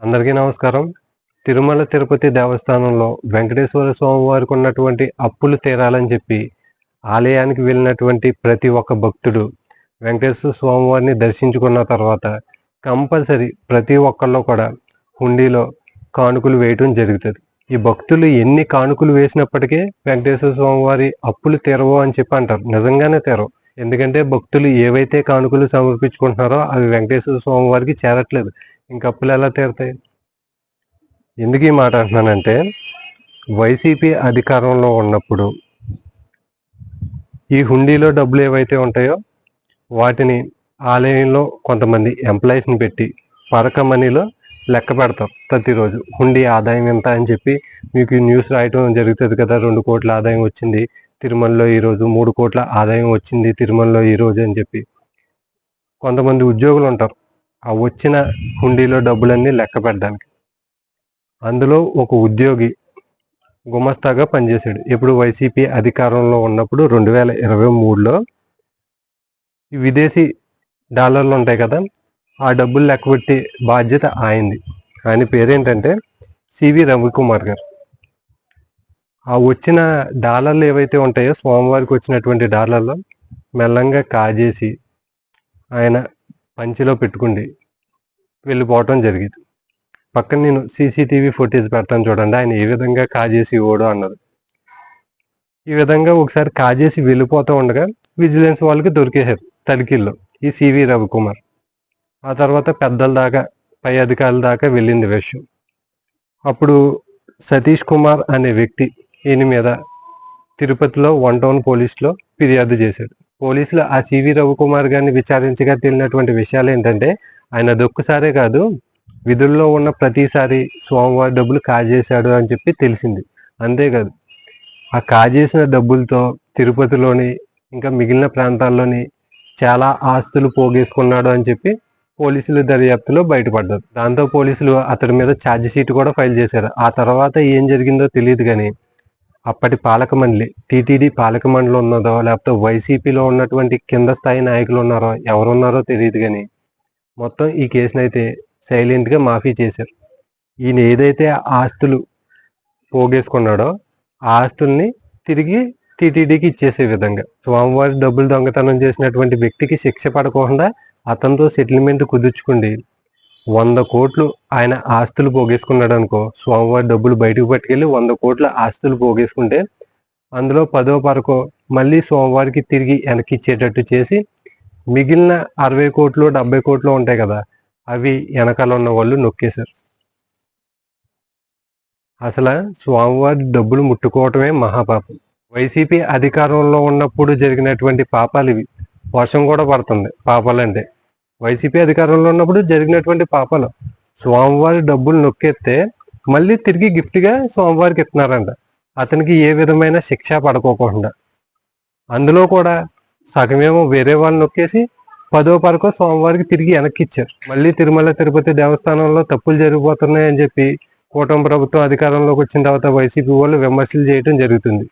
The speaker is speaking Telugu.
అందరికీ నమస్కారం. తిరుమల తిరుపతి దేవస్థానంలో వెంకటేశ్వర స్వామి వారికి ఉన్నటువంటి అప్పులు తీరాలని చెప్పి ఆలయానికి వెళ్ళినటువంటి ప్రతి ఒక్క భక్తుడు వెంకటేశ్వర స్వామి వారిని దర్శించుకున్న తర్వాత కంపల్సరీ ప్రతి ఒక్కళ్ళు కూడా హుండీలో కానుకలు వేయటం జరుగుతుంది. ఈ భక్తులు ఎన్ని కానుకలు వేసినప్పటికీ వెంకటేశ్వర స్వామి వారి అప్పులు తీరవు అని చెప్పి అంటారు. నిజంగానే తీరవు. ఎందుకంటే భక్తులు ఏవైతే కానుకలు సమర్పించుకుంటున్నారో అవి వెంకటేశ్వర స్వామి వారికి చేరట్లేదు. ఇంక అప్పులు ఎలా తీరుతాయి? ఎందుకు ఈ మాట అంటున్నానంటే వైసీపీ అధికారంలో ఉన్నప్పుడు ఈ హుండీలో డబ్బులు ఏవైతే ఉంటాయో వాటిని ఆలయంలో కొంతమంది ఎంప్లాయీస్ని పెట్టి పరక మనీలో లెక్క పెడతారు ప్రతిరోజు. హుండీ ఆదాయం ఎంత అని చెప్పి మీకు న్యూస్ రాయటం జరుగుతుంది కదా రెండు కోట్ల ఆదాయం వచ్చింది తిరుమలలో ఈరోజు మూడు కోట్ల ఆదాయం వచ్చింది తిరుమలలో ఈరోజు అని చెప్పి కొంతమంది ఉద్యోగులు ఉంటారు. ఆ వచ్చిన హుండీలో డబ్బులన్నీ లెక్క పెట్టడానికి. అందులో ఒక ఉద్యోగి గుమస్తాగా పనిచేశాడు. ఇప్పుడు వైసీపీ అధికారంలో ఉన్నప్పుడు రెండు వేల ఇరవై మూడులో విదేశీ డాలర్లు ఉంటాయి కదా ఆ డబ్బులు లెక్కబెట్టే బాధ్యత ఆయనది. ఆయన పేరేంటంటే సివి రవికుమార్ గారు. ఆ వచ్చిన డాలర్లు ఏవైతే ఉంటాయో సోమవారికి వచ్చినటువంటి డాలర్లు మెల్లంగా కాజేసి ఆయన పంచిలో పెట్టుకుండి వెళ్ళిపోవటం జరిగింది. పక్కన నేను సీసీటీవీ ఫుటేజ్ పెడతాను చూడండి ఆయన ఏ విధంగా కాజేసి ఇవ్వడు అన్నది. ఈ విధంగా ఒకసారి కాజేసి వెళ్ళిపోతూ ఉండగా విజిలెన్స్ వాళ్ళకి దొరికేశారు తడికిల్లో ఈ సివి రవికుమార్. ఆ తర్వాత పెద్దల దాకా పై అధికారుల దాకా వెళ్ళింది విషయం. అప్పుడు సతీష్ కుమార్ అనే వ్యక్తి ఈయన మీద తిరుపతిలో వన్ టౌన్ పోలీస్లో ఫిర్యాదు చేశాడు. పోలీసులు ఆ సివి రవికుమార్ గారిని విచారించగా తేలినటువంటి విషయాలు ఏంటంటే ఆయన దొక్కసారే కాదు విధుల్లో ఉన్న ప్రతిసారి స్వామివారి డబ్బులు కాజేశాడు అని చెప్పి తెలిసింది. అంతేకాదు ఆ కాజేసిన డబ్బులతో తిరుపతిలోని ఇంకా మిగిలిన ప్రాంతాల్లోని చాలా ఆస్తులు పోగేసుకున్నాడు అని చెప్పి పోలీసులు దర్యాప్తులో బయటపడ్డారు. దాంతో పోలీసులు అతడి మీద ఛార్జ్ షీట్ కూడా ఫైల్ చేశారు. ఆ తర్వాత ఏం జరిగిందో తెలియదు కానీ అప్పటి పాలక మండలి టీటీడీ పాలక మండలి ఉన్నదో లేకపోతే వైసీపీలో ఉన్నటువంటి కింద స్థాయి నాయకులు ఉన్నారో ఎవరున్నారో తెలియదు కానీ మొత్తం ఈ కేసును అయితే సైలెంట్గా మాఫీ చేశారు. ఈయన ఏదైతే ఆస్తులు పోగేసుకున్నాడో ఆ ఆస్తుల్ని తిరిగి టీటీడీకి ఇచ్చేసే విధంగా స్వామివారి డబ్బులు దొంగతనం చేసినటువంటి వ్యక్తికి శిక్ష పడకుండా అతనితో సెటిల్మెంట్ కుదుర్చుకుండి వంద కోట్లు ఆయన ఆస్తులు పోగేసుకున్నాడు అనుకో స్వామివారి డబ్బులు బయటకు పట్టుకెళ్ళి వంద కోట్ల ఆస్తులు పోగేసుకుంటే అందులో పదో పరకో మళ్ళీ స్వామివారికి తిరిగి వెనక్కి ఇచ్చేటట్టు చేసి మిగిలిన అరవై కోట్లు డెబ్బై కోట్లు ఉంటాయి కదా అవి వెనకాల ఉన్న వాళ్ళు నొక్కేశారు. అసలు స్వామివారి డబ్బులు ముట్టుకోవటమే మహాపాపం. వైసీపీ అధికారంలో ఉన్నప్పుడు జరిగినటువంటి పాపాలు ఇవి. వర్షం కూడా పడుతుంది పాపాలంటే. వైసీపీ అధికారంలో ఉన్నప్పుడు జరిగినటువంటి పాపాలు స్వామివారి డబ్బులు నొక్కేస్తే మళ్ళీ తిరిగి గిఫ్ట్గా స్వామివారికి ఇస్తున్నారంట. అతనికి ఏ విధమైన శిక్ష పడుకోకుండా. అందులో కూడా సగమేమో వేరే వాళ్ళు నొక్కేసి పదో పరకో స్వామివారికి తిరిగి వెనక్కి ఇచ్చారు మళ్ళీ తిరుమల తిరుపతి దేవస్థానంలో తప్పులు జరిగిపోతున్నాయని చెప్పి కూటమి ప్రభుత్వం అధికారంలోకి వచ్చిన తర్వాత వైసీపీ వాళ్ళు విమర్శలు చేయడం జరుగుతుంది.